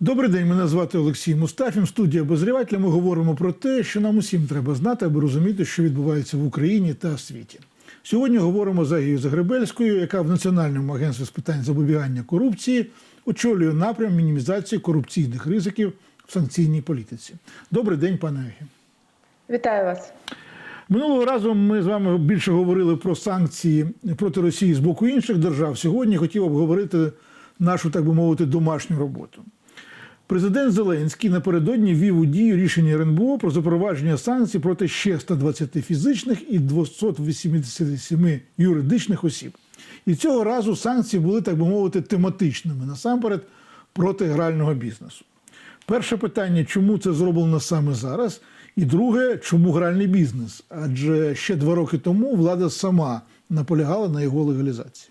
Добрий день, мене звати Олексій Мустафін. Студія обозрівателя. Ми говоримо про те, що нам усім треба знати, аби розуміти, що відбувається в Україні та світі. Сьогодні говоримо з Агією Загребельською, яка в Національному агентстві з питань запобігання корупції очолює напрям мінімізації корупційних ризиків в санкційній політиці. Добрий день, пане Агі. Вітаю вас. Минулого разу ми з вами більше говорили про санкції проти Росії з боку інших держав. Сьогодні хотів обговорити нашу, так би мовити, домашню роботу. Президент Зеленський напередодні ввів у дію рішення РНБО про запровадження санкцій проти ще 120 фізичних і 287 юридичних осіб. І цього разу санкції були, так би мовити, тематичними насамперед проти грального бізнесу. Перше питання, чому це зроблено саме зараз? І друге, чому гральний бізнес? Адже ще два роки тому влада сама наполягала на його легалізації.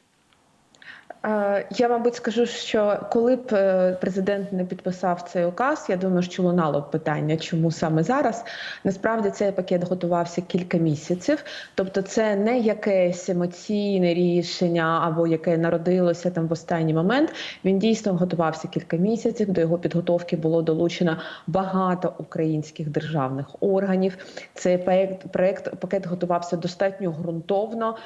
Е, Я, мабуть, скажу, що коли б е, президент не підписав цей указ, я думаю, що лунало б питання, чому саме зараз. Насправді цей пакет готувався кілька місяців, тобто це не якесь емоційне рішення або яке народилося там в останній момент. Він дійсно готувався кілька місяців. До його підготовки було долучено багато українських державних органів. Цей проект, проект пакет готувався достатньо ґрунтовно.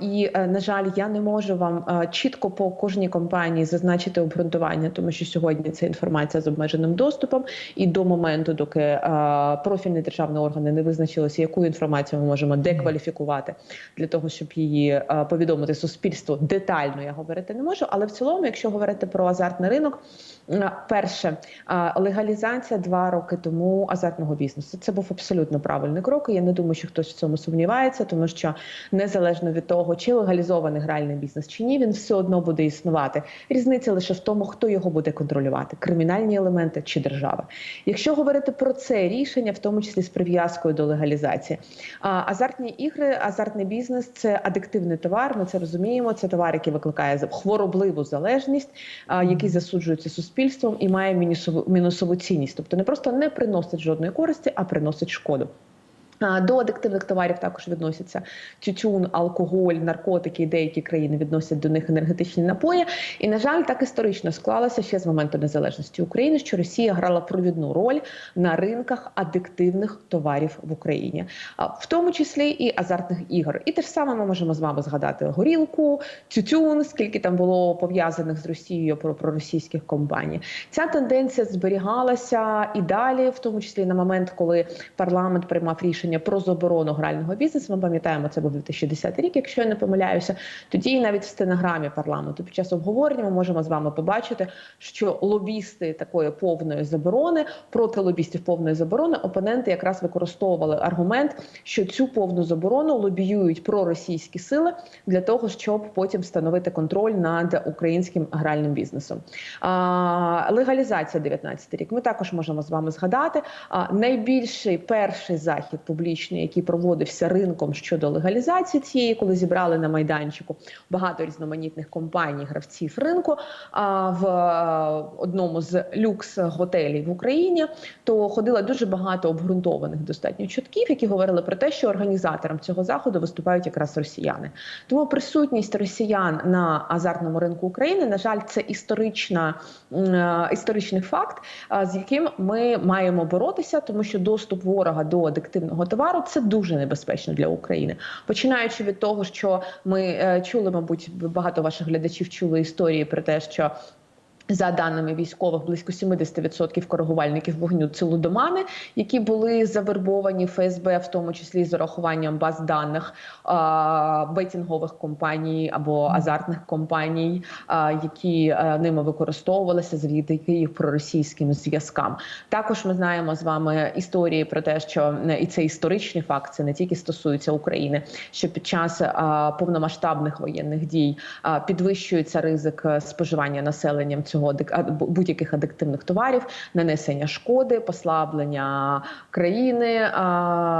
І, е, на жаль, я не можу вам е, чітко по кожній компанії зазначити обґрунтування, тому що сьогодні це інформація з обмеженим доступом, і до моменту, доки е, профільні державні органи не визначилися, яку інформацію ми можемо декваліфікувати для того, щоб її е, повідомити суспільству детально, я говорити не можу. Але в цілому, якщо говорити про азартний ринок, е, перше легалізація два роки тому азартного бізнесу. Це був абсолютно правильний крок. і Я не думаю, що хтось в цьому сумнівається, тому що незалежно від того, чи легалізований гральний бізнес чи ні, він все буде існувати. Різниця лише в тому, хто його буде контролювати: кримінальні елементи чи держава. Якщо говорити про це рішення, в тому числі з прив'язкою до легалізації, а, азартні ігри, азартний бізнес це адиктивний товар. Ми це розуміємо. Це товар, який викликає хворобливу залежність, а, який засуджується суспільством і має мінусову мінусову цінність, тобто не просто не приносить жодної користі, а приносить шкоду. До адиктивних товарів також відносяться тютюн, алкоголь, наркотики. і Деякі країни відносять до них енергетичні напої. І на жаль, так історично склалося ще з моменту незалежності України, що Росія грала провідну роль на ринках адиктивних товарів в Україні, в тому числі і азартних ігор. І те ж саме ми можемо з вами згадати горілку, тютюн, скільки там було пов'язаних з Росією про проросійських компаній. Ця тенденція зберігалася і далі, в тому числі на момент, коли парламент приймав рішення про заборону грального бізнесу. Ми пам'ятаємо, це був 2010 рік, якщо я не помиляюся. Тоді навіть в стенограмі парламенту під час обговорення ми можемо з вами побачити, що лобісти такої повної заборони проти лобістів повної заборони опоненти якраз використовували аргумент, що цю повну заборону лобіюють проросійські сили для того, щоб потім встановити контроль над українським гральним бізнесом. А, легалізація 19 рік. Ми також можемо з вами згадати. А, найбільший перший захід публічний, який проводився ринком щодо легалізації цієї, коли зібрали на майданчику багато різноманітних компаній, гравців ринку. А в одному з люкс готелів в Україні то ходило дуже багато обґрунтованих достатньо чутків, які говорили про те, що організатором цього заходу виступають якраз росіяни. Тому присутність росіян на азартному ринку України, на жаль, це історична е, історичний факт, е, з яким ми маємо боротися, тому що доступ ворога до адиктивного товару це дуже небезпечно для України. Починаючи від того, що ми е, чули, мабуть, багато ваших глядачів чули історії про те, що за даними військових, близько 70% коригувальників вогню це лудомани, які були завербовані ФСБ, в тому числі з урахуванням баз даних бетінгових компаній або азартних компаній, які а, ними використовувалися завдяки їх проросійським зв'язкам. Також ми знаємо з вами історії про те, що е, і це історичний факт, це не тільки стосується України, що під час а, повномасштабних воєнних дій підвищується ризик е, споживання населенням цього цього будь-яких адиктивних товарів, нанесення шкоди, послаблення країни,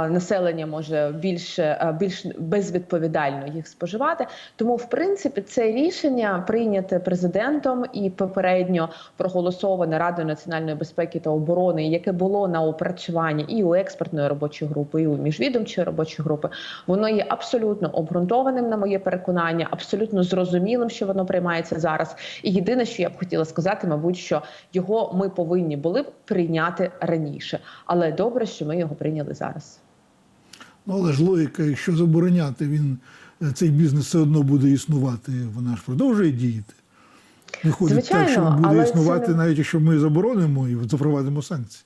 населення може більше більш безвідповідально їх споживати. Тому, в принципі, це рішення прийняте президентом і попередньо проголосоване Радою національної безпеки та оборони, яке було на опрацюванні і у експертної робочої групи, і у міжвідомчої робочої групи, воно є абсолютно обґрунтованим, на моє переконання, абсолютно зрозумілим, що воно приймається зараз. І єдине, що я б хотіла сказати, мабуть, що його ми повинні були б прийняти раніше, але добре, що ми його прийняли зараз. Ну, але ж логіка, якщо забороняти, він е, цей бізнес все одно буде існувати, вона ж продовжує діяти. Виходить Звичайно, так, що він буде існувати, не- навіть якщо ми заборонимо і запровадимо санкції.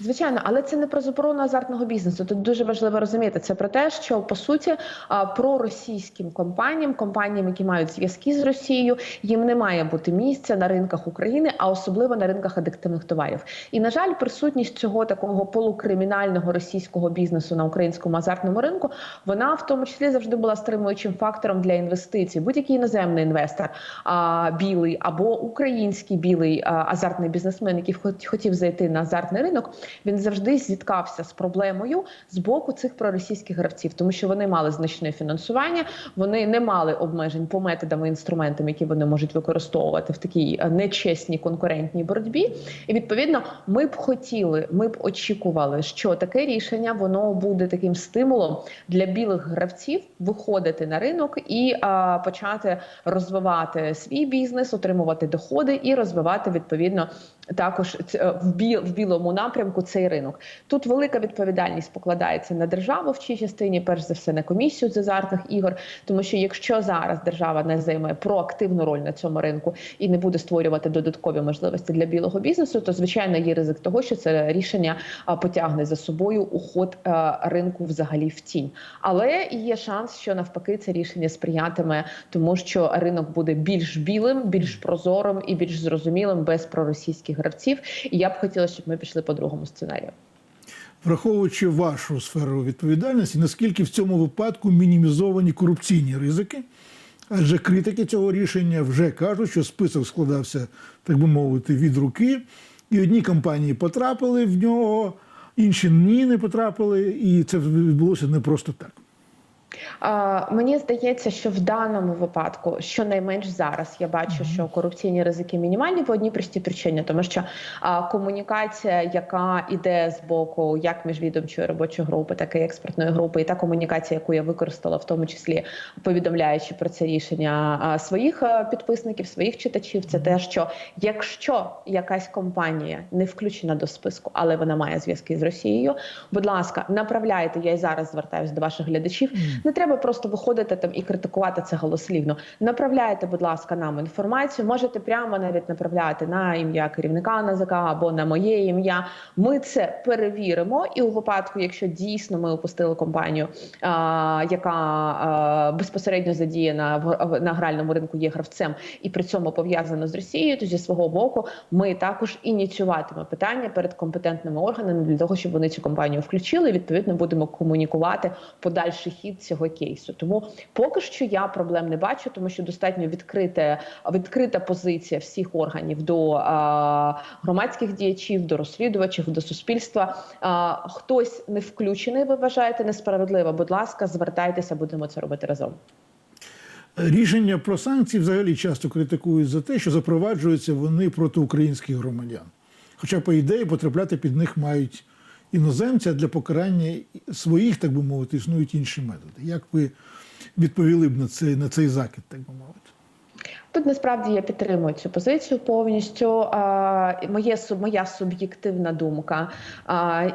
Звичайно, але це не про заборону азартного бізнесу. Тут дуже важливо розуміти. Це про те, що по суті а, проросійським компаніям, компаніям, які мають зв'язки з Росією, їм не має бути місця на ринках України, а особливо на ринках адиктивних товарів. І на жаль, присутність цього такого полукримінального російського бізнесу на українському азартному ринку, вона в тому числі завжди була стримуючим фактором для інвестицій. Будь-який іноземний інвестор, а, білий або український білий азартний бізнесмен, який хот- хотів зайти на азартний ринок, він завжди зіткався з проблемою з боку цих проросійських гравців, тому що вони мали значне фінансування, вони не мали обмежень по методам і інструментам, які вони можуть використовувати в такій е, нечесній конкурентній боротьбі. І відповідно, ми б хотіли, ми б очікували, що таке рішення воно буде таким стимулом для білих гравців виходити на ринок і а, почати розвивати свій бізнес, отримувати доходи і розвивати відповідно також е, в, бі, білому напрямку цей ринок. Тут велика відповідальність покладається на державу в цій частині, перш за все, на комісію з азартних ігор. Тому що якщо зараз держава не займе проактивну роль на цьому ринку і не буде створювати додаткові можливості для білого бізнесу, то звичайно є ризик того, що це рішення потягне за собою уход е, ринку взагалі в тінь. Але є шанс, що навпаки це рішення сприятиме, тому що ринок буде більш білим, більш прозорим і більш зрозумілим без проросійських гравців. І я б хотіла, щоб ми пішли по другому сценарію. Враховуючи вашу сферу відповідальності, наскільки в цьому випадку мінімізовані корупційні ризики? Адже критики цього рішення вже кажуть, що список складався, так би мовити, від руки, і одні компанії потрапили в нього, інші ні, не потрапили, і це відбулося не просто так. Мені здається, що в даному випадку, щонайменш зараз, я бачу, що корупційні ризики мінімальні по одній простій причині, тому що а, комунікація, яка іде з боку як міжвідомчої робочої групи, так і експертної групи, і та комунікація, яку я використала, в тому числі повідомляючи про це рішення а, своїх підписників, своїх читачів, це те, що якщо якась компанія не включена до списку, але вона має зв'язки з Росією, будь ласка, направляйте. Я і зараз звертаюся до ваших глядачів. Не треба просто виходити там і критикувати це голослівно. Направляйте, будь ласка, нам інформацію. Можете прямо навіть направляти на ім'я керівника НАЗК або на моє ім'я. Ми це перевіримо. І у випадку, якщо дійсно ми опустили компанію, а, яка а, безпосередньо задіяна в, на гральному ринку є гравцем, і при цьому пов'язана з Росією, то зі свого боку ми також ініціюватимемо питання перед компетентними органами для того, щоб вони цю компанію включили. І, відповідно, будемо комунікувати подальший хід цього кейсу. Тому поки що я проблем не бачу, тому що достатньо відкрите відкрита позиція всіх органів до а, громадських діячів, до розслідувачів, до суспільства. А, хтось не включений, ви вважаєте несправедливо. Будь ласка, звертайтеся, будемо це робити разом. Рішення про санкції взагалі часто критикують за те, що запроваджуються вони проти українських громадян. Хоча, по ідеї, потрапляти під них мають іноземці, а для покарання своїх, так би мовити, існують інші методи. Як ви відповіли б на цей, на цей закид, так би мовити? Тут насправді я підтримую цю позицію повністю. Моє моя суб'єктивна думка,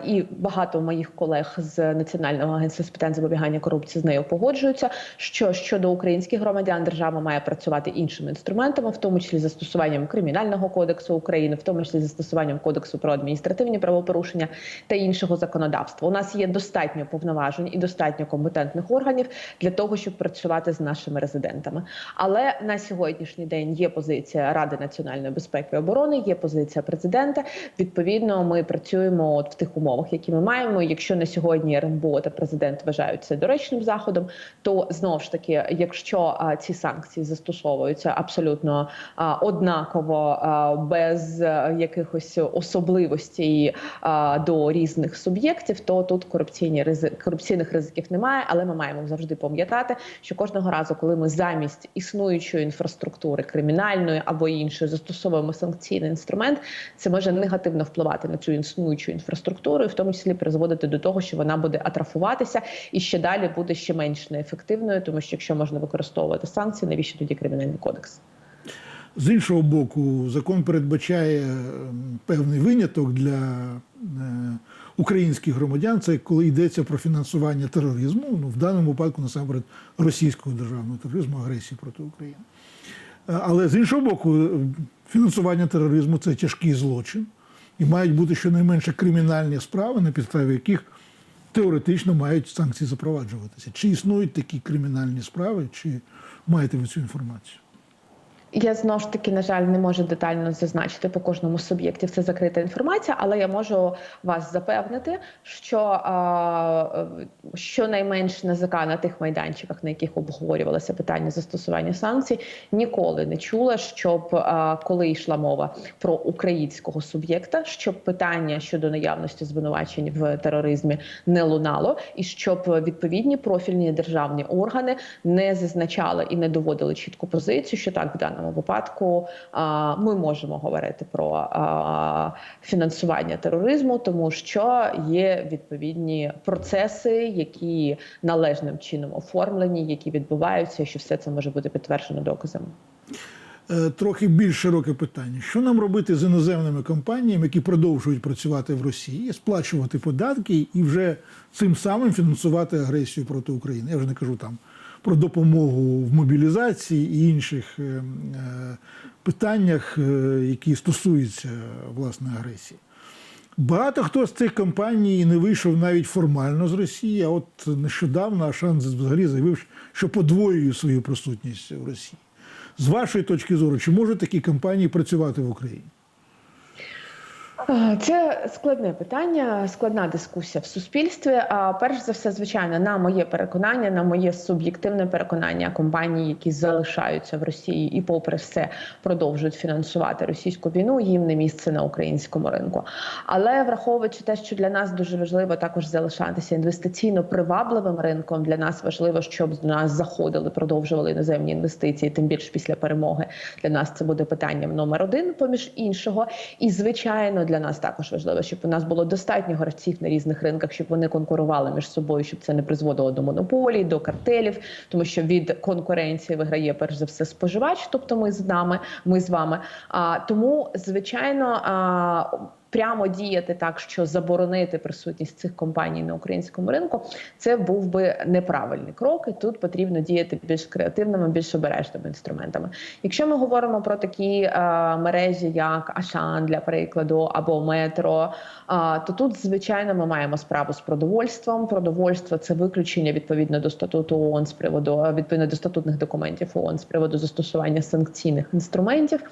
і багато моїх колег з Національного агентства з питань запобігання корупції з нею погоджуються. Що щодо українських громадян, держава має працювати іншими інструментами, в тому числі застосуванням кримінального кодексу України, в тому числі застосуванням кодексу про адміністративні правопорушення та іншого законодавства. У нас є достатньо повноважень і достатньо компетентних органів для того, щоб працювати з нашими резидентами. Але на сьогоднішній день є позиція Ради національної безпеки і оборони, є позиція президента. Відповідно, ми працюємо от в тих умовах, які ми маємо. Якщо на сьогодні РНБО та президент вважають це доречним заходом, то знову ж таки, якщо а, ці санкції застосовуються абсолютно а, однаково, а, без а, якихось особливостей а, до різних суб'єктів, то тут корупційні ризик, корупційних ризиків немає. Але ми маємо завжди пам'ятати, що кожного разу, коли ми замість існуючої інфраструктури кримінальної або іншої застосовуємо санкційний інструмент, це може негативно впливати на цю існуючу інфраструктуру, і в тому числі призводити до того, що вона буде атрофуватися і ще далі буде ще менш неефективною, тому що якщо можна використовувати санкції, навіщо тоді кримінальний кодекс? З іншого боку, закон передбачає ем, певний виняток для е, українських громадян. Це коли йдеться про фінансування тероризму, ну в даному випадку насамперед російського державного тероризму, агресії проти України. Е, Але з іншого боку, е, фінансування тероризму це тяжкий злочин, і мають бути щонайменше кримінальні справи, на підставі яких теоретично мають санкції запроваджуватися. Чи існують такі кримінальні справи, чи маєте ви цю інформацію? Я знову ж таки, на жаль, не можу детально зазначити по кожному з суб'єктів. Це закрита інформація, але я можу вас запевнити, що а, щонайменш НАЗК на тих майданчиках, на яких обговорювалося питання застосування санкцій, ніколи не чула, щоб коли йшла мова про українського суб'єкта, щоб питання щодо наявності звинувачень в тероризмі не лунало, і щоб відповідні профільні державні органи не зазначали і не доводили чітку позицію, що так в даному випадку ми можемо говорити про фінансування тероризму, тому що є відповідні процеси, які належним чином оформлені, які відбуваються, що все це може бути підтверджено доказами. Е, Трохи більш широке питання. Що нам робити з іноземними компаніями, які продовжують працювати в Росії, сплачувати податки і вже цим самим фінансувати агресію проти України? Я вже не кажу там про допомогу в мобілізації і інших е, е, питаннях, е, які стосуються власне агресії. Багато хто з цих компаній не вийшов навіть формально з Росії, а от нещодавно Ашан взагалі заявив, що подвоює свою присутність в Росії. З вашої точки зору, чи можуть такі компанії працювати в Україні? Е, Це складне питання, складна дискусія в суспільстві. А перш за все, звичайно, на моє переконання, на моє суб'єктивне переконання, компанії, які залишаються в Росії і, попри все, продовжують фінансувати російську війну, їм не місце на українському ринку. Але враховуючи те, що для нас дуже важливо також залишатися інвестиційно привабливим ринком, для нас важливо, щоб до нас заходили, продовжували іноземні інвестиції, тим більше після перемоги. Для нас це буде питанням номер один, поміж іншого. І звичайно, для нас також важливо, щоб у нас було достатньо гравців на різних ринках, щоб вони конкурували між собою, щоб це не призводило до монополій, до картелів, тому що від конкуренції виграє перш за все споживач, тобто ми з нами, ми з вами. А тому, звичайно. А, Прямо діяти так, що заборонити присутність цих компаній на українському ринку, це був би неправильний крок. І тут потрібно діяти більш креативними, більш обережними інструментами. Якщо ми говоримо про такі е, мережі, як Ашан, для прикладу, або Метро, е, то тут звичайно ми маємо справу з продовольством. Продовольство це виключення відповідно до статуту ООН з приводу відповідно до статутних документів ООН з приводу застосування санкційних інструментів.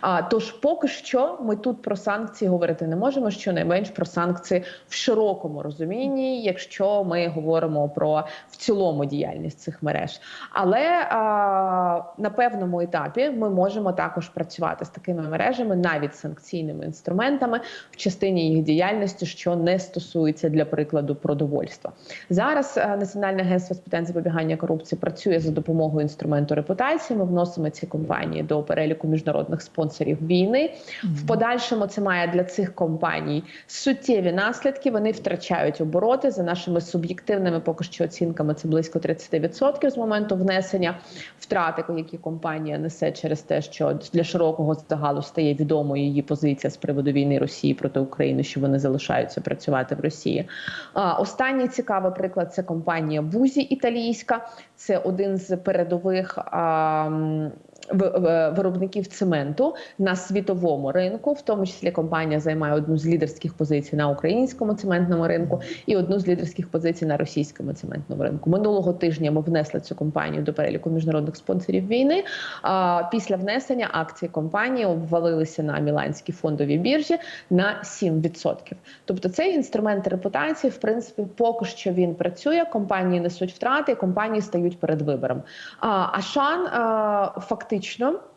А тож, поки що, ми тут про санкції говорити не можемо. Щонайменш про санкції в широкому розумінні, якщо ми говоримо про в цілому діяльність цих мереж. Але а, на певному етапі ми можемо також працювати з такими мережами, навіть санкційними інструментами в частині їх діяльності, що не стосується для прикладу продовольства. Зараз а, Національне агентство з питань запобігання корупції працює за допомогою інструменту репутації. Ми вносимо ці компанії до переліку міжнародних спонсорів війни. В подальшому це має для цих компаній суттєві наслідки. Вони втрачають обороти за нашими суб'єктивними поки що оцінками. Це близько 30% з моменту внесення втрати, які компанія несе через те, що для широкого загалу стає відомою її позиція з приводу війни Росії проти України, що вони залишаються працювати в Росії. Останній цікавий приклад це компанія Бузі італійська. Це один з передових. Виробників цементу на світовому ринку, в тому числі компанія займає одну з лідерських позицій на українському цементному ринку і одну з лідерських позицій на російському цементному ринку. Минулого тижня ми внесли цю компанію до переліку міжнародних спонсорів війни. А після внесення акції компанії обвалилися на міланській фондовій біржі на 7%. Тобто цей інструмент репутації, в принципі, поки що він працює. Компанії несуть втрати, компанії стають перед вибором. А Ашан фактично. Е,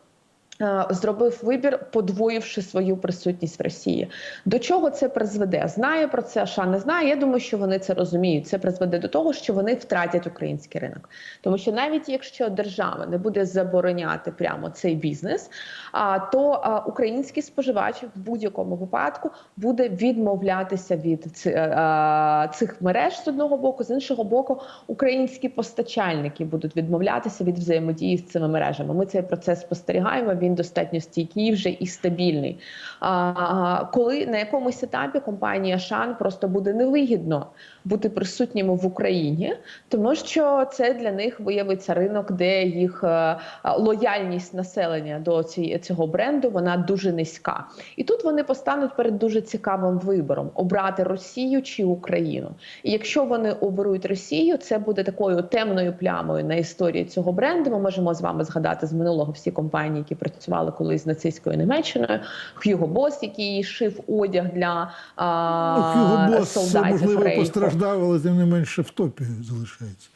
Зробив вибір, подвоївши свою присутність в Росії. До чого це призведе? Знає про це, Аша не знає. Я думаю, що вони це розуміють. Це призведе до того, що вони втратять український ринок. Тому що навіть якщо держава не буде забороняти прямо цей бізнес, а, то український споживач в будь-якому випадку буде відмовлятися від е, цих мереж з одного боку, з іншого боку, українські постачальники будуть відмовлятися від взаємодії з цими мережами. Ми цей процес спостерігаємо. Він він достатньо стійкий вже і стабільний. А коли на якомусь етапі компанія Шан просто буде невигідно бути присутніми в Україні, тому що це для них виявиться ринок, де їх е, лояльність населення до цього бренду вона дуже низька. І тут вони постануть перед дуже цікавим вибором: обрати Росію чи Україну. І якщо вони оберуть Росію, це буде такою темною плямою на історії цього бренду. Ми можемо з вами згадати з минулого всі компанії, які працювали колись з нацистською Німеччиною. Hugo Boss, який шив одяг для а, Ну, Hugo Boss, солдатів можливо. Постраждав, але тим не менше в топі залишається.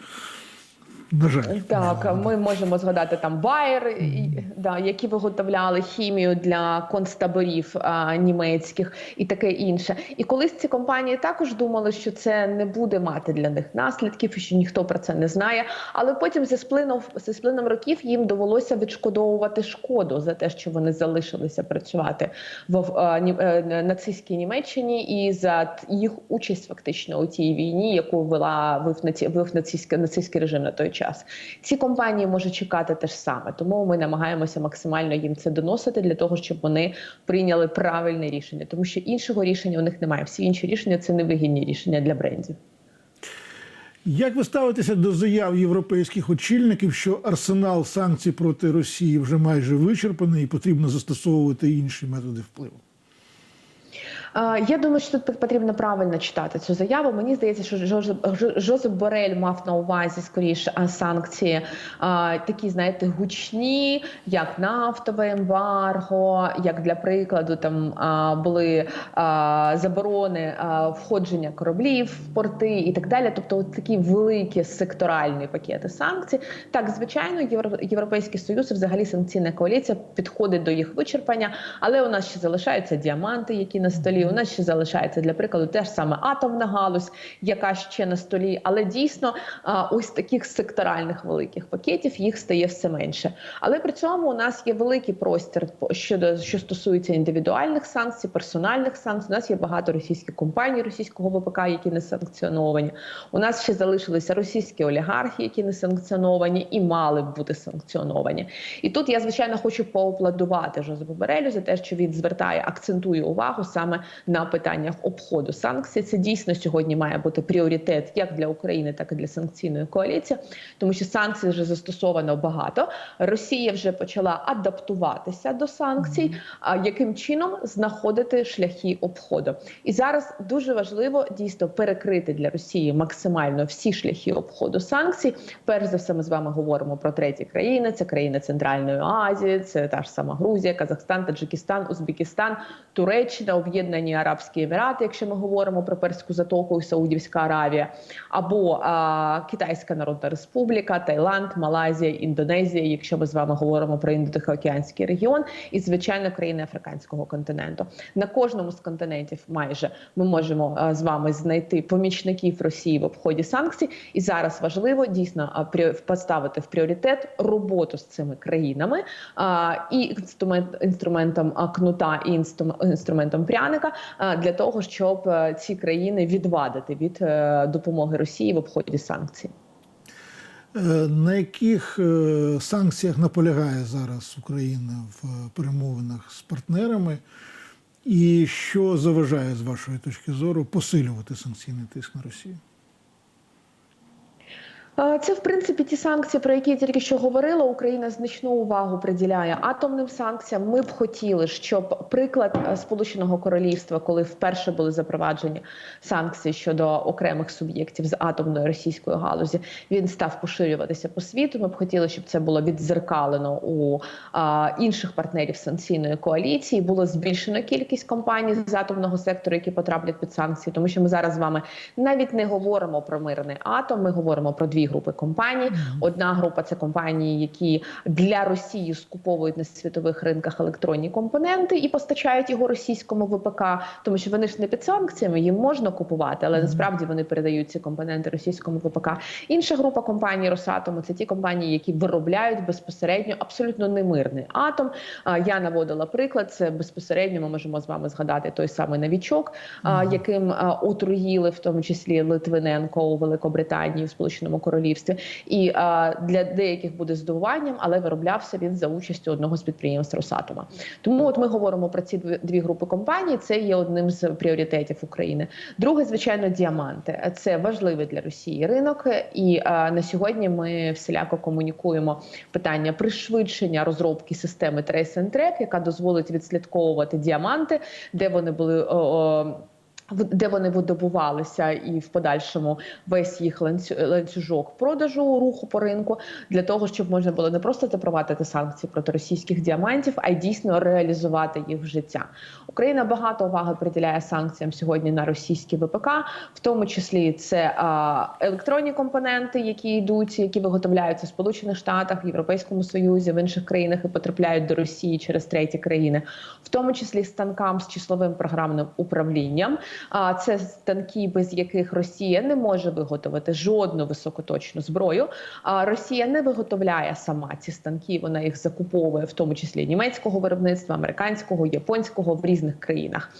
На жаль. Так, ми можемо згадати там Байер, і- да, які виготовляли хімію для концтаборів а, німецьких і таке інше. І колись ці компанії також думали, що це не буде мати для них наслідків, і що ніхто про це не знає. Але потім зі сплином зі сплином років їм довелося відшкодовувати шкоду за те, що вони залишилися працювати в а, ні- е, нацистській Німеччині, і за їх участь фактично у тій війні, яку вела вив наці- вив нацистський, нацистський режим на той час. Ці компанії можуть чекати те ж саме, тому ми намагаємося максимально їм це доносити для того, щоб вони прийняли правильне рішення, тому що іншого рішення у них немає. Всі інші рішення це невигідні рішення для брендів. Як ви ставитеся до заяв європейських очільників, що арсенал санкцій проти Росії вже майже вичерпаний і потрібно застосовувати інші методи впливу? Я думаю, що тут потрібно правильно читати цю заяву. Мені здається, що Жозеп, Борель мав на увазі скоріше санкції такі, знаєте, гучні, як нафтове ембарго, як для прикладу, там були заборони входження кораблів в порти і так далі. Тобто, от такі великі секторальні пакети санкцій. Так, звичайно, Євро- Європейський Союз взагалі санкційна коаліція підходить до їх вичерпання, але у нас ще залишаються діаманти, які на столі. У нас ще залишається для прикладу теж саме атомна галузь, яка ще на столі. Але дійсно, ось таких секторальних великих пакетів їх стає все менше. Але при цьому у нас є великий простір щодо що стосується індивідуальних санкцій, персональних санкцій. У нас є багато російських компаній російського ВПК, які не санкціоновані. У нас ще залишилися російські олігархи, які не санкціоновані і мали б бути санкціоновані. І тут я звичайно хочу поаплодувати Жозепу Берелю за те, що він звертає, акцентує увагу саме на питаннях обходу санкцій. Це дійсно сьогодні має бути пріоритет як для України, так і для санкційної коаліції, тому що санкцій вже застосовано багато. Росія вже почала адаптуватися до санкцій. А яким чином знаходити шляхи обходу? І зараз дуже важливо дійсно перекрити для Росії максимально всі шляхи обходу санкцій. Перш за все, ми з вами говоримо про треті країни. Це країни Центральної Азії, це та ж сама Грузія, Казахстан, Таджикистан, Узбекистан, Туреччина, Об'єднані Арабські Емірати, якщо ми говоримо про Перську затоку і Саудівська Аравія, або а, Китайська Народна Республіка, Таїланд, Малайзія, Індонезія, якщо ми з вами говоримо про індотихоокеанський регіон, і звичайно країни африканського континенту. На кожному з континентів майже ми можемо а, з вами знайти помічників Росії в обході санкцій. І зараз важливо дійсно поставити в пріоритет роботу з цими країнами а, і інструмент інструментом кнута і інструм- інструментом пряника для того, щоб е, ці країни відвадити від е, допомоги Росії в обході санкцій. Е, На яких е, санкціях наполягає зараз Україна в е, перемовинах з партнерами, і що заважає з вашої точки зору посилювати санкційний тиск на Росію? Це в принципі ті санкції, про які я тільки що говорила. Україна значну увагу приділяє атомним санкціям. Ми б хотіли, щоб приклад е, Сполученого Королівства, коли вперше були запроваджені санкції щодо окремих суб'єктів з атомної російської галузі, він став поширюватися по світу. Ми б хотіли, щоб це було віддзеркалено у а, інших партнерів санкційної коаліції. Було збільшено кількість компаній з атомного сектору, які потраплять під санкції, тому що ми зараз з вами навіть не говоримо про мирний атом. Ми говоримо про дві групи компаній. Одна група це компанії, які для Росії скуповують на світових ринках електронні компоненти і постачають його російському ВПК, тому що вони ж не під санкціями, їм можна купувати, але насправді вони передають ці компоненти російському ВПК. Інша група компаній Росатому це ті компанії, які виробляють безпосередньо абсолютно немирний атом. Я наводила приклад. Це безпосередньо ми можемо з вами згадати той самий новічок, яким отруїли в тому числі Литвиненко у Великобританії в Сполученому Королівстві королівстві, і а, для деяких буде здивуванням, але вироблявся він за участю одного з підприємств Росатома. Тому от ми говоримо про ці дві- групи компаній. Це є одним з пріоритетів України. Друге, звичайно, діаманти. Це важливий для Росії ринок, і а, на сьогодні ми всіляко комунікуємо питання пришвидшення розробки системи Trace and Track, яка дозволить відслідковувати діаманти, де вони були. о, о, де вони видобувалися, і в подальшому весь їх ланцю- ланцюжок продажу руху по ринку для того, щоб можна було не просто запровадити санкції проти російських діамантів, а й дійсно реалізувати їх в життя. Україна багато уваги приділяє санкціям сьогодні на російські ВПК, в тому числі це електронні компоненти, які йдуть, які виготовляються в Сполучених Штатах, Європейському Союзі, в інших країнах і потрапляють до Росії через треті країни, в тому числі станкам з числовим програмним управлінням. А це станки, без яких Росія не може виготовити жодну високоточну зброю. А Росія не виготовляє сама ці станки, вона їх закуповує, в тому числі німецького виробництва, американського, японського в різних країнах.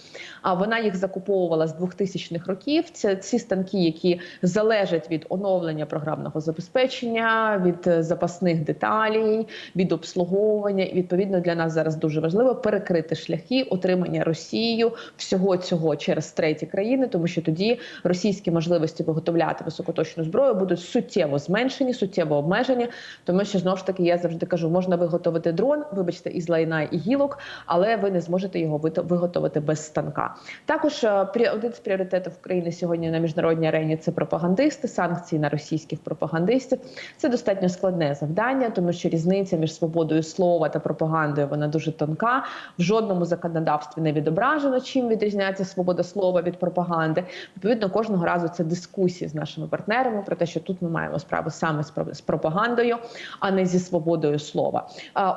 А вона їх закуповувала з 2000-х років. Це ці станки, які залежать від оновлення програмного забезпечення, від запасних деталей, від обслуговування. І відповідно для нас зараз дуже важливо перекрити шляхи отримання Росією всього цього через треті країни, тому що тоді російські можливості виготовляти високоточну зброю будуть суттєво зменшені, суттєво обмежені. Тому що знову ж таки я завжди кажу, можна виготовити дрон, вибачте, із лайна і гілок, але ви не зможете його виготовити без станка. Також е, один з пріоритетів України сьогодні на міжнародній арені це пропагандисти, санкції на російських пропагандистів. Це достатньо складне завдання, тому що різниця між свободою слова та пропагандою вона дуже тонка. В жодному законодавстві не відображено, чим відрізняється свобода слова від пропаганди. Відповідно, кожного разу це дискусії з нашими партнерами про те, що тут ми маємо справу саме з про- з пропагандою, а не зі свободою слова.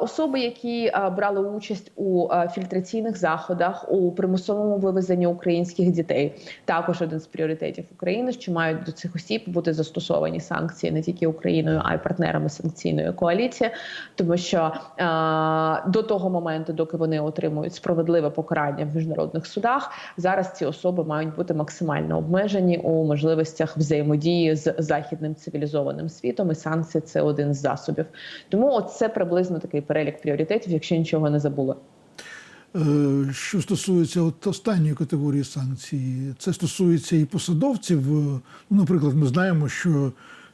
Особи, які брали участь у фільтраційних заходах у примусовому вивезенні українських дітей, також один з пріоритетів України, що мають до цих осіб бути застосовані санкції не тільки Україною, а й партнерами санкційної коаліції, тому що до того моменту, доки вони отримують справедливе покарання в міжнародних судах, зараз ці особи мають бути максимально обмежені у можливостях взаємодії з західним цивілізованим світом, і санкції це один з засобів. Тому от це приблизно такий перелік пріоритетів, якщо нічого не забула. Е, Що стосується от останньої категорії санкцій, це стосується і посадовців. Е, Ну, наприклад, ми знаємо, що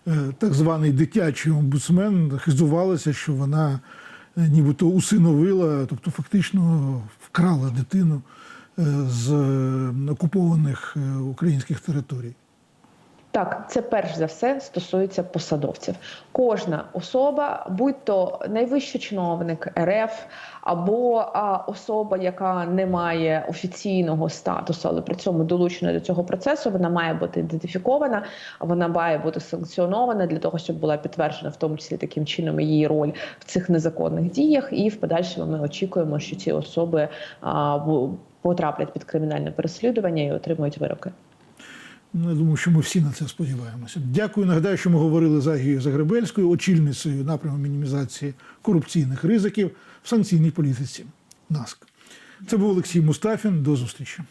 е, так званий дитячий омбудсмен хизувалася, що вона нібито усиновила, тобто фактично вкрала дитину з е, окупованих е, українських територій. Так, це перш за все стосується посадовців. Кожна особа, будь то найвищий чиновник РФ або особа, яка не має офіційного статусу, але при цьому долучена до цього процесу, вона має бути ідентифікована, вона має бути санкціонована для того, щоб була підтверджена в тому числі таким чином її роль в цих незаконних діях. І в подальшому ми очікуємо, що ці особи а, потраплять під кримінальне переслідування і отримують вироки. Ну, Я думаю, що ми всі на це сподіваємося. Дякую. Нагадаю, що ми говорили з Агією Загребельською, очільницею напряму мінімізації корупційних ризиків в санкційній політиці. НАСК. Це був Олексій Мустафін. До зустрічі.